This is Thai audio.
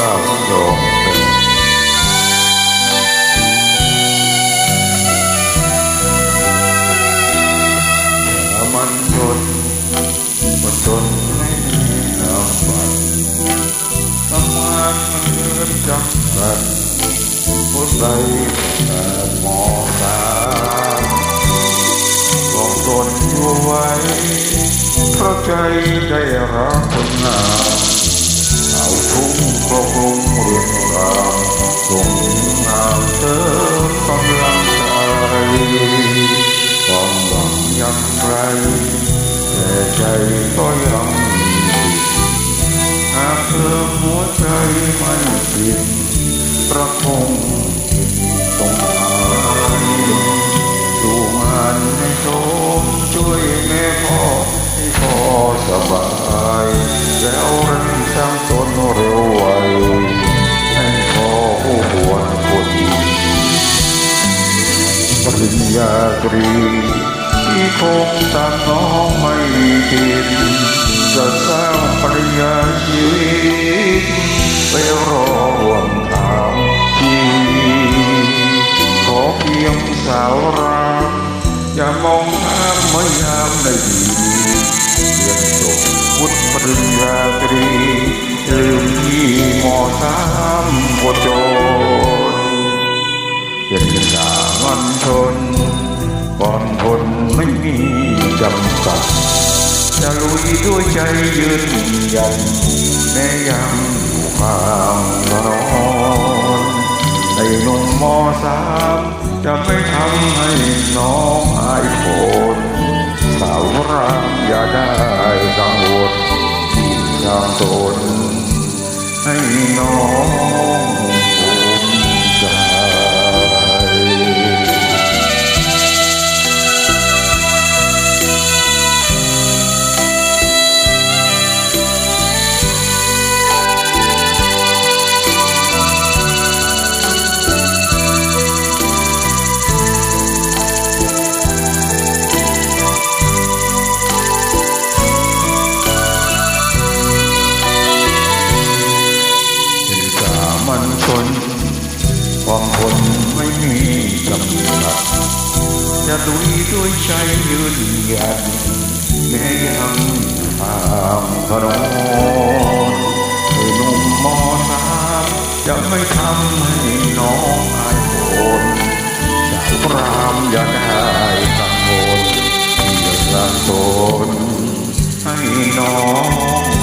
เจ้าโยมเป็นมันจนมันจนไม่มีน้ำฝันทำงานมันเงินจักกันผู้ใดแต่มองตาลองทนอยู่ไว้เพราะใจใจรักคนงา ส่งงามเติมกำลังใจความหวังยังไกลแต่ใจก็ยังมีหากเธอหัวใจไม่สิ้นประคงตรงไหนดูมันให้ชมช่วยแม่พ่อให้พ่อสบาย แล้วเร่งสร้างตนเร็วไว ริญญาตรี ที่คงตามน้องไม่ผิดจะสร้างปริญญาชีวิตไปรอร่วมทางทีขอเพียงสาวรักอย่ามองข้ามเมื่อยามในดีเรียนจบวุฒิปริญญาตรีลืมที่มอสามโคจ น ก่อนทนไม่มีจำกัดจะลุยด้วยใจยืนยันแม้ยังอยู่ข้างถนนในหนุ่มมอสามจะไม่ทำให้น้องอายคนสาวรามอย่าได้กังวลทางตนให้น้อง ม่มีกำลังจะดุยด้วยใจยืนหยันแม้ยังทางพนนให้นุ่มมอสามจะไม่ทำให้น้องอายคนสาวรามอย่าได้กังวลอย่าสร้างตนให้น้อง